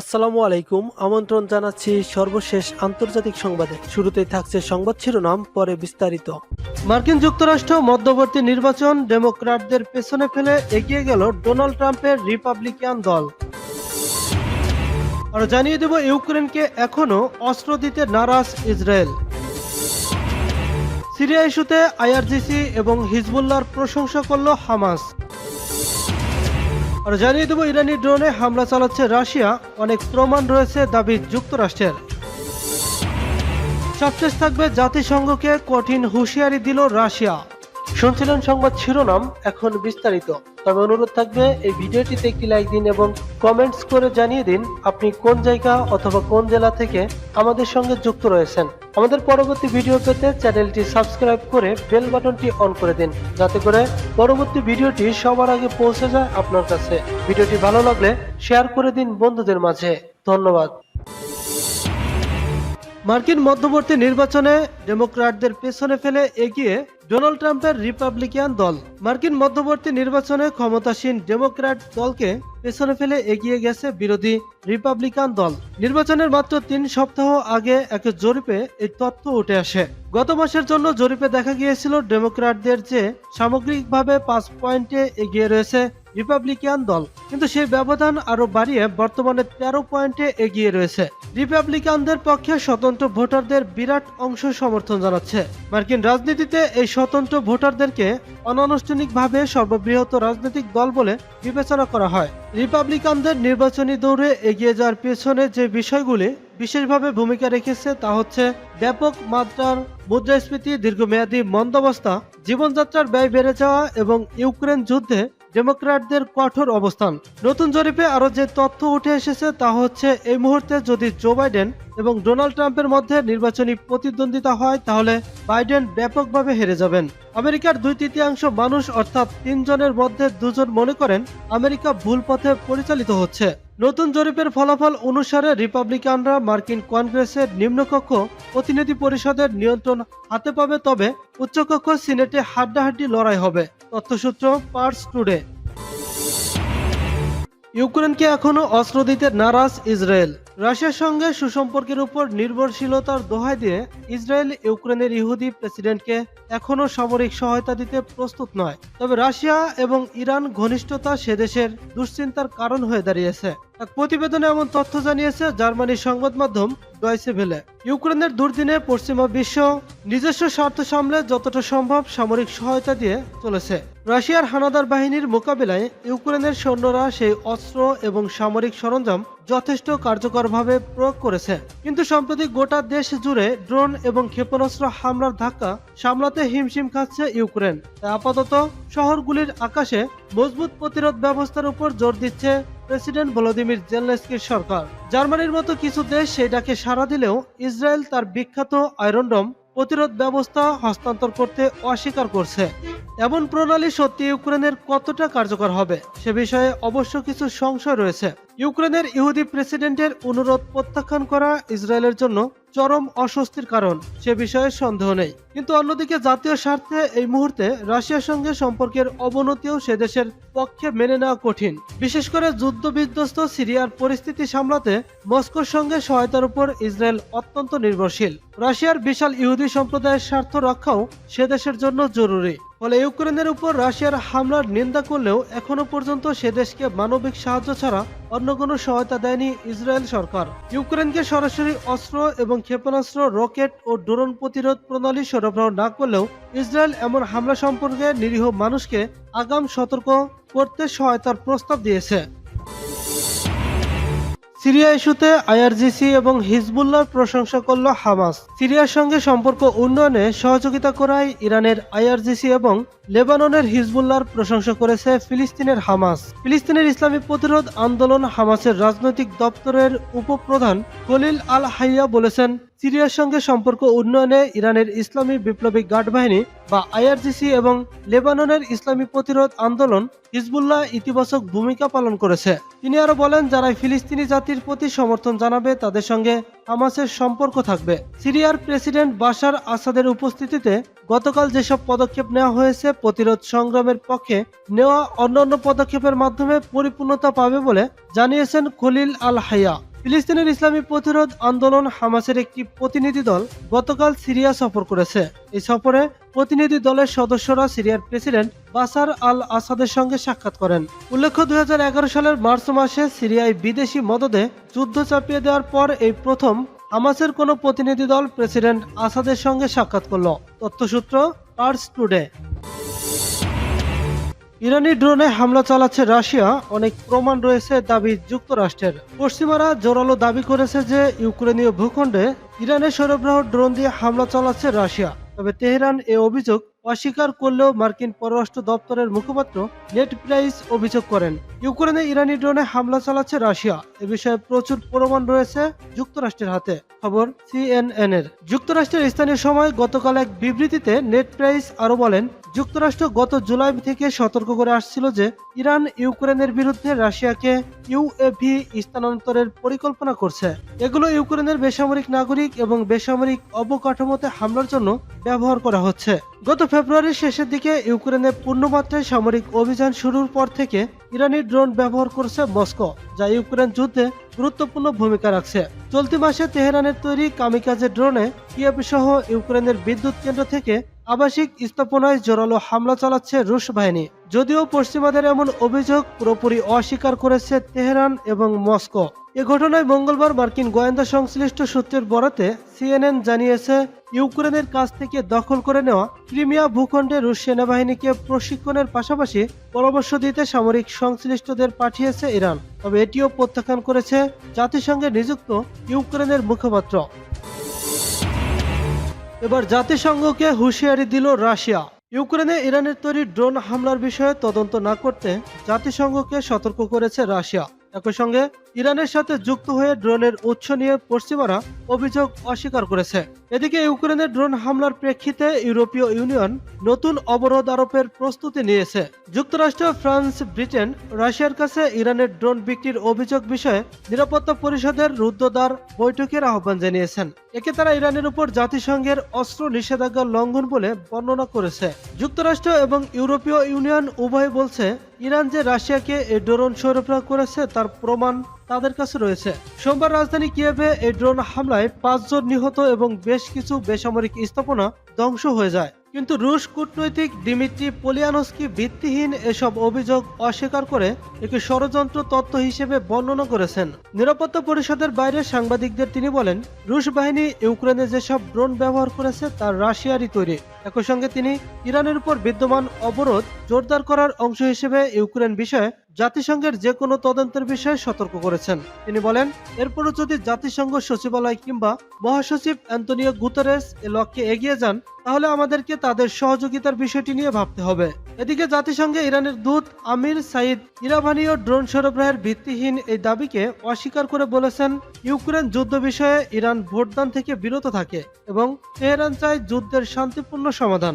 আসসালামু আলাইকুম, আমন্ত্রণ জানাচ্ছি সর্বশেষ আন্তর্জাতিক সংবাদে। শুরুতেই থাকছে সংবাদ শিরোনাম, পরে বিস্তারিত। মার্কিন যুক্তরাষ্ট্র মধ্যবর্তী নির্বাচন ডেমোক্র্যাটদের পেছনে ফেলে এগিয়ে গেল ডোনাল্ড ট্রাম্পের রিপাবলিকান দল। আর জানিয়ে দেব, ইউক্রেনকে এখনও অস্ত্র দিতে নারাজ ইসরায়েল। সিরিয়া ইস্যুতে আইআরজিসি এবং হিজবুল্লাহর প্রশংসা করল হামাস। আর জানিয়ে দেবো, ইরানি ড্রোনে হামলা চালাচ্ছে রাশিয়া। অনেক প্রমাণ রয়েছে দাবি যুক্তরাষ্ট্রের। সবশেষ থাকবে জাতিসংঘকে কঠিন হুঁশিয়ারি দিল রাশিয়া। শুনছিলেন সংবাদ শিরোনাম, এখন বিস্তারিত। তবে অনুরোধ থাকবে, এই ভিডিওটিতে একটি লাইক দিন এবং কমেন্টস করে জানিয়ে দিন আপনি কোন জায়গা অথবা কোন জেলা থেকে আমাদের সঙ্গে যুক্ত রয়েছেন। আমাদের পরবর্তী ভিডিও পেতে চ্যানেলটি সাবস্ক্রাইব করে বেল বাটনটি অন করে দিন, যাতে করে পরবর্তী ভিডিওটি সবার আগে পৌঁছে যায় আপনার কাছে। ভিডিওটি ভালো লাগলে শেয়ার করে দিন বন্ধুদের মাঝে। ধন্যবাদ। মার্কিন মধ্যবর্তী নির্বাচনে ডেমোক্র্যাটদের পেছনে ফেলে এগিয়ে ডোনাল্ড ট্রাম্পের রিপাবলিকান দল। মার্কিন মধ্যবর্তী নির্বাচনে ক্ষমতাসীন ডেমোক্র্যাট দলকে পেছনে ফেলে এগিয়ে গেছে বিরোধী রিপাবলিকান দল। নির্বাচনের মাত্র তিন সপ্তাহ আগে এক জরিপে এই তথ্য উঠে আসে। গত মাসের জন্য জরিপে দেখা গিয়েছিল ডেমোক্র্যাটদের যে সামগ্রিকভাবে পাঁচ পয়েন্টে এগিয়ে রয়েছে রিপাবলিকান দল, কিন্তু সেই ব্যবধান আরও বাড়িয়ে বর্তমানে তেরো পয়েন্টে এগিয়ে রয়েছে। রিপাবলিকানদের পক্ষে স্বতন্ত্র ভোটারদের বিরাট অংশ সমর্থন জানাচ্ছে। মার্কিন রাজনীতিতে এই স্বতন্ত্র ভোটারদেরকে অনানুষ্ঠানিকভাবে সর্ববৃহৎ রাজনৈতিক দল বলে বিবেচনা করা হয়। রিপাবলিকানদের নির্বাচনী দৌড়ে এগিয়ে যাওয়ার পেছনে যে বিষয়গুলি বিশেষভাবে ভূমিকা রেখেছে তা হচ্ছে ব্যাপক মাত্রার মুদ্রাস্ফীতি, দীর্ঘমেয়াদী মন্দাবস্থা, জীবনযাত্রার ব্যয় বেড়ে যাওয়া এবং ইউক্রেন যুদ্ধে ডেমোক্র্যাটদের কঠোর অবস্থান। নতুন জরিপে আরও যে তথ্য উঠে এসেছে তা হচ্ছে, এই মুহূর্তে যদি জো বাইডেন এবং ডোনাল্ড ট্রাম্পের মধ্যে নির্বাচনী প্রতিদ্বন্দ্বিতা হয়, তাহলে বাইডেন ব্যাপকভাবে হেরে যাবেন। আমেরিকার দুই তৃতীয়াংশ মানুষ অর্থাৎ তিনজনের মধ্যে দুজন মনে করেন, আমেরিকা ভুল পথে পরিচালিত হচ্ছে। নতুন জরিপের ফলাফল অনুসারে রিপাবলিকানরা মার্কিন কংগ্রেসের নিম্নকক্ষ প্রতিনিধি পরিষদের নিয়ন্ত্রণ হাতে পাবে তবে উচ্চকক্ষ সিনেটে হাড্ডাহাড্ডি লড়াই হবে, তথ্যসূত্র পার্স টুডে। ইউক্রেনকে এখনও অস্ত্র দিতে নারাজ ইসরায়েল। রাশিয়ার সঙ্গে সুসম্পর্কের উপর নির্ভরশীলতার দোহাই দিয়ে ইসরায়েল ইউক্রেনের ইহুদি প্রেসিডেন্টকে এখনও সামরিক সহায়তা দিতে প্রস্তুত নয়। তবে রাশিয়া এবং ইরান ঘনিষ্ঠতা সে দেশের দুশ্চিন্তার কারণ হয়ে দাঁড়িয়েছে। এক প্রতিবেদনে এমন তথ্য জানিয়েছে জার্মানির সংবাদ মাধ্যম ডয়সে ভেলে। ইউক্রেনের দুর্দিনে পশ্চিমা বিশ্ব নিজস্ব স্বার্থ সামলে যতটা সম্ভব সামরিক সহায়তা দিয়ে চলেছে। রাশিয়ার হানাদার বাহিনীর মোকাবিলায় ইউক্রেনের সৈন্যরা সেই অস্ত্র এবং সামরিক সরঞ্জাম যথেষ্ট কার্যকরভাবে প্রয়োগ করেছে। কিন্তু সম্প্রতি গোটা দেশ জুড়ে ড্রোন এবং ক্ষেপণাস্ত্র হামলার ধাক্কা সামলাতে হিমশিম খাচ্ছে ইউক্রেন। আপাতত শহরগুলির আকাশে মজবুত প্রতিরোধ ব্যবস্থার উপর জোর দিচ্ছে প্রেসিডেন্ট ভলোদিমির জেলনেস্কির সরকার। জার্মানির মতো কিছু দেশ সেই ডাকে সাড়া দিলেও ইসরায়েল তার বিখ্যাত আয়রনডম প্রতিরোধ ব্যবস্থা হস্তান্তর করতে অস্বীকার করছে। এমন প্রণালী সত্যি ইউক্রেনের কতটা কার্যকর হবে, সে বিষয়ে অবশ্য কিছু সংশয় রয়েছে। ইউক্রেনের ইহুদি প্রেসিডেন্টের অনুরোধ প্রত্যাখ্যান করা ইসরায়েলের জন্য চরম অস্বস্তির কারণ, সে বিষয়ে সন্দেহ নেই। কিন্তু অন্যদিকে জাতীয় স্বার্থে এই মুহূর্তে রাশিয়ার সঙ্গে সম্পর্কের অবনতিও সে দেশের পক্ষে মেনে নেওয়া কঠিন। বিশেষ করে যুদ্ধ বিধ্বস্ত সিরিয়ার পরিস্থিতি সামলাতে মস্কোর সঙ্গে সহায়তার উপর ইসরায়েল অত্যন্ত নির্ভরশীল। রাশিয়ার বিশাল ইহুদি সম্প্রদায়ের স্বার্থ রক্ষাও সে দেশের জন্য জরুরি। ফলে ইউক্রেনের উপর রাশিয়ার হামলার নিন্দা করলেও এখনও পর্যন্ত সে দেশকে মানবিক সাহায্য ছাড়া অন্য কোনো সহায়তা দেয়নি ইসরায়েল সরকার। ইউক্রেনকে সরাসরি অস্ত্র এবং ক্ষেপণাস্ত্র, রকেট ও ড্রোন প্রতিরোধ প্রণালী সরবরাহ না করলেও ইসরায়েল এমন হামলা সম্পর্কে নিরীহ মানুষকে আগাম সতর্ক করতে সহায়তার প্রস্তাব দিয়েছে। সিরিয়া ইস্যুতে আইআরজিসি এবং হিজবুল্লার প্রশংসা করল হামাস। সিরিয়ার সঙ্গে সম্পর্ক উন্নয়নে সহযোগিতা করায় ইরানের আইআরজিসি এবং লেবাননের হিজবুল্লার প্রশংসা করেছে ফিলিস্তিনের হামাস। ফিলিস্তিনের ইসলামী প্রতিরোধ আন্দোলন হামাসের রাজনৈতিক দপ্তরের উপপ্রধান খলিল আল হাইয়া বলেছেন সিরিয়ার সঙ্গে সম্পর্ক উন্নয়নে ইরানের ইসলামী বিপ্লবী গার্ড বাহিনী বা আইআরজিসি এবং লেবাননের ইসলামী প্রতিরোধ আন্দোলন হিজবুল্লাহ ইতিবাচক ভূমিকা পালন করেছে। তিনি আরও বলেন, যারা ফিলিস্তিনি জাতির প্রতি সমর্থন জানাবে, তাদের সঙ্গে হামাসের সম্পর্ক থাকবে। সিরিয়ার প্রেসিডেন্ট বাশার আসাদের উপস্থিতিতে গতকাল যেসব পদক্ষেপ নেওয়া হয়েছে, প্রতিরোধ সংগ্রামের পক্ষে নেওয়া অন্যান্য পদক্ষেপের মাধ্যমে পরিপূর্ণতা পাবে বলে জানিয়েছেন খলিল আল হাইয়া। ফিলিস্তিনের ইসলামী প্রতিরোধ আন্দোলন হামাসের একটি প্রতিনিধি দল গতকাল সিরিয়া সফর করেছে। এই সফরে প্রতিনিধি দলের সদস্যরা সিরিয়ার প্রেসিডেন্ট বাসার আল আসাদের সঙ্গে সাক্ষাৎ করেন। উল্লেখ্য, দুই হাজার এগারো সালের মার্চ মাসে সিরিয়ায় বিদেশি মদদে যুদ্ধ চাপিয়ে দেওয়ার পর এই প্রথম হামাসের কোনো প্রতিনিধি দল প্রেসিডেন্ট আসাদের সঙ্গে সাক্ষাৎ করল। তথ্যসূত্র পার্স টুডে ইরানি ড্রোনে হামলা চালাচ্ছে রাশিয়া। অনেক প্রমাণ রয়েছে দাবি যুক্তরাষ্ট্রের। পশ্চিমারা জোরালো দাবি করেছে যে ইউক্রেনীয় ভূখণ্ডে ইরানের সরবরাহ ড্রোন দিয়ে হামলা চালাচ্ছে রাশিয়া। তবে তেহরান এ অভিযোগ অস্বীকার করলেও মার্কিন পররাষ্ট্র দপ্তরের মুখপাত্র নেট প্রাইস অভিযোগ করেন। ইউক্রেনে ইরানি ড্রোনে হামলা চালাচ্ছে রাশিয়া। এ বিষয়ে প্রচুর প্রমাণ রয়েছে যুক্তরাষ্ট্রের হাতে। খবর সিএনএন এর। যুক্তরাষ্ট্রের স্থানীয় সময় গতকাল এক বিবৃতিতে নেট প্রাইস আরও বলেন, যুক্তরাষ্ট্র গত জুলাই থেকে সতর্ক করে আসছিল যে ইরান ইউক্রেনের বিরুদ্ধে রাশিয়াকে ইউএভি স্থানান্তরের পরিকল্পনা করছে। এগুলো ইউক্রেনের বেসামরিক নাগরিক এবং বেসামরিক অবকাঠামোতে হামলার জন্য ব্যবহার করা হচ্ছে। গত ফেব্রুয়ারির শেষের দিকে ইউক্রেনে পূর্ণমাত্রায় সামরিক অভিযান শুরুর পর থেকে ইরানি ড্রোন ব্যবহার করছে মস্কো, যা ইউক্রেন যুদ্ধে গুরুত্বপূর্ণ ভূমিকা রাখছে। চলতি মাসে তেহরানের তৈরি কামিকাজে ড্রোনে কিয়েভ সহ ইউক্রেনের বিদ্যুৎ কেন্দ্র থেকে আবাসিক স্থাপনায় জোরালো হামলা চালাচ্ছে রুশ বাহিনী। যদিও পশ্চিমাদের এমন অভিযোগ পুরোপুরি অস্বীকার করেছে তেহরান এবং মস্কো। এ ঘটনায় মঙ্গলবার মার্কিন গোয়েন্দা সংশ্লিষ্ট সূত্রের বরাতে সিএনএন জানিয়েছে, ইউক্রেনের কাছ থেকে দখল করে নেওয়া ক্রিমিয়া ভূখণ্ডে রুশ সেনাবাহিনীকে প্রশিক্ষণের পাশাপাশি পরামর্শ দিতে সামরিক সংশ্লিষ্টদের পাঠিয়েছে ইরান। তবে এটিও প্রত্যাখ্যান করেছে জাতিসংঘে নিযুক্ত ইউক্রেনের মুখপাত্র। এবার জাতিসংঘকে হুঁশিয়ারি দিল রাশিয়া। ইউক্রেনে ইরানের তৈরি ড্রোন হামলার বিষয়ে তদন্ত না করতে জাতিসংঘকে সতর্ক করেছে রাশিয়া। একই সঙ্গে ইরানের সাথে যুক্ত হয়ে ড্রোনের উৎস নিয়ে পশ্চিমারা অভিযোগ অস্বীকার করেছে। এদিকে ইউক্রেনের ড্রোন হামলার প্রেক্ষিতে ইউরোপীয় ইউনিয়ন নতুন অবরোধ আরোপের প্রস্তুতি নিয়েছে। যুক্তরাষ্ট্র, ফ্রান্স, ব্রিটেন, রাশিয়ার কাছে ইরানের ড্রোন বিক্রির অভিযোগ বিষয়ে নিরাপত্তা পরিষদের রুদ্ধদ্বার বৈঠকের আহ্বান জানিয়েছেন। একে তারা ইরানের উপর জাতিসংঘের অস্ত্র নিষেধাজ্ঞা লঙ্ঘন বলে বর্ণনা করেছে। যুক্তরাষ্ট্র এবং ইউরোপীয় ইউনিয়ন উভয় বলছে, ইরান যে রাশিয়াকে এই ড্রোন সরবরাহ করেছে তার প্রমাণ তাদের কাছে রয়েছে। সোমবার রাজধানী কিয়েভে এই ড্রোন হামলায় পাঁচজন নিহত এবং বেশ কিছু বেসামরিক স্থাপনা ধ্বংস হয়ে যায়। কিন্তু রুশ কূটনৈতিক দিমিত্রি পোলিয়ানস্কি ভিত্তিহীন এসব অভিযোগ অস্বীকার করে একে ষড়যন্ত্র তত্ত্ব হিসেবে বর্ণনা করেছেন। নিরাপত্তা পরিষদের বাইরে সাংবাদিকদের তিনি বলেন, রুশ বাহিনী ইউক্রেনে যেসব ড্রোন ব্যবহার করেছে তার রাশিয়ারই তৈরি। একই সঙ্গে তিনি ইরানের উপর বিদ্যমান অবরোধ জোরদার করার অংশ হিসেবে ইউক্রেন বিষয়ে জাতিসংঘের যে কোনো তদন্তের বিষয়ে সতর্ক করেছেন। তিনি বলেন, এরপরও যদি জাতিসংঘ সচিবালয় কিংবা মহাসচিব অ্যান্তনিও গুতারেস এ লক্ষ্যে এগিয়ে যান, তাহলে আমাদেরকে তাদের সহযোগিতার বিষয়টি নিয়ে ভাবতে হবে। এদিকে জাতিসংঘে ইরানের দূত আমির সাইদ ইরাভানীয় ড্রোন সরবরাহের ভিত্তিহীন এই দাবিকে অস্বীকার করে বলেছেন, ইউক্রেন যুদ্ধ বিষয়ে ইরান ভোটদান থেকে বিরত থাকে এবং তেহরান চায় যুদ্ধের শান্তিপূর্ণ সমাধান।